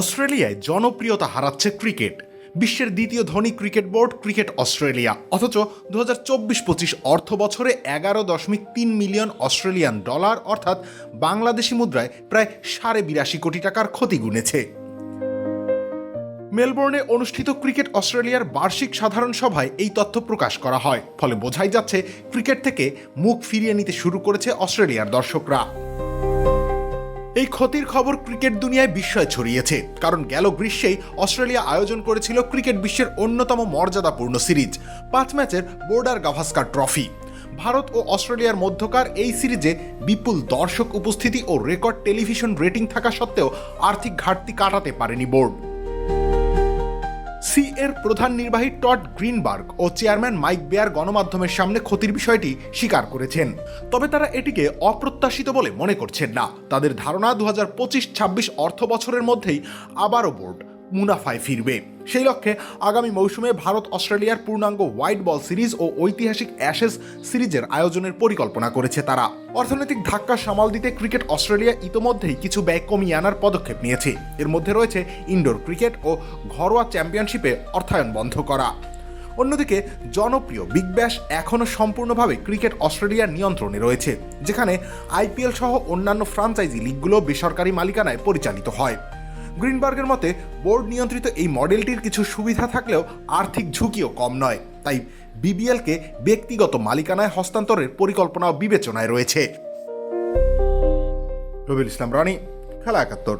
অস্ট্রেলিয়ায় জনপ্রিয়তা হারাচ্ছে ক্রিকেট। বিশ্বের দ্বিতীয় ধনী ক্রিকেট বোর্ড, ক্রিকেট অস্ট্রেলিয়া। অথচ দু হাজার চব্বিশ পঁচিশ অর্থ বছরে এগারো দশমিক তিন মিলিয়ন অস্ট্রেলিয়ান ডলার, অর্থাৎ বাংলাদেশি মুদ্রায় প্রায় সাড়ে বিরাশি কোটি টাকার ক্ষতি গুনেছে। মেলবোর্নে অনুষ্ঠিত ক্রিকেট অস্ট্রেলিয়ার বার্ষিক সাধারণ সভায় এই তথ্য প্রকাশ করা হয়। ফলে বোঝাই যাচ্ছে, ক্রিকেট থেকে মুখ ফিরিয়ে নিতে শুরু করেছে অস্ট্রেলিয়ার দর্শকরা। এই ক্ষতির খবর ক্রিকেট দুনিয়ায় বিস্ময় ছড়িয়েছে। কারণ গেল গ্রীষ্মেই অস্ট্রেলিয়া আয়োজন করেছিল ক্রিকেট বিশ্বের অন্যতম মর্যাদাপূর্ণ সিরিজ, পাঁচ ম্যাচের বোর্ডার গাভাস্কার ট্রফি। ভারত ও অস্ট্রেলিয়ার মধ্যকার এই সিরিজে বিপুল দর্শক উপস্থিতি ও রেকর্ড টেলিভিশন রেটিং থাকা সত্ত্বেও আর্থিক ঘাটতি কাটাতে পারেনি বোর্ড। সি এর প্রধান নির্বাহী টট গ্রিনবার্গ ও চেয়ারম্যান মাইক বেয়ার গণমাধ্যমের সামনে ক্ষতির বিষয়টি স্বীকার করেছেন। তবে তারা এটিকে অপ্রত্যাশিত বলে মনে করছেন না। তাদের ধারণা দু হাজার পঁচিশ ছাব্বিশ অর্থ বছরের মধ্যেই আবারও বোর্ড মুনাফায় ফিরবে। সেই লক্ষ্যে আগামী মৌসুমে ভারত, অস্ট্রেলিয়ার পূর্ণাঙ্গ হোয়াইট বল সিরিজ ও ঐতিহাসিক অ্যাশেস সিরিজের আয়োজনের পরিকল্পনা করেছে তারা। অর্থনৈতিক ধাক্কা সামাল দিতে ক্রিকেট অস্ট্রেলিয়া ইতোমধ্যেই কিছু ব্যয় কমিয়ে আনার পদক্ষেপ নিয়েছে। এর মধ্যে রয়েছে ইনডোর ক্রিকেট ও ঘরোয়া চ্যাম্পিয়নশিপে অর্থায়ন বন্ধ করা। অন্যদিকে জনপ্রিয় বিগ ব্যাশ এখনও সম্পূর্ণভাবে ক্রিকেট অস্ট্রেলিয়ার নিয়ন্ত্রণে রয়েছে, যেখানে আইপিএল সহ অন্যান্য ফ্রাঞ্চাইজি লিগগুলো বেসরকারি মালিকানায় পরিচালিত হয়। গ্রিনবার্গের মতে, বোর্ড নিয়ন্ত্রিত এই মডেলটির কিছু সুবিধা থাকলেও আর্থিক ঝুঁকিও কম নয়। তাই বিবিএলকে ব্যক্তিগত মালিকানায় হস্তান্তরের পরিকল্পনাও বিবেচনায় রয়েছে। রবিউল ইসলাম, রানি, খেলা একাত্তর।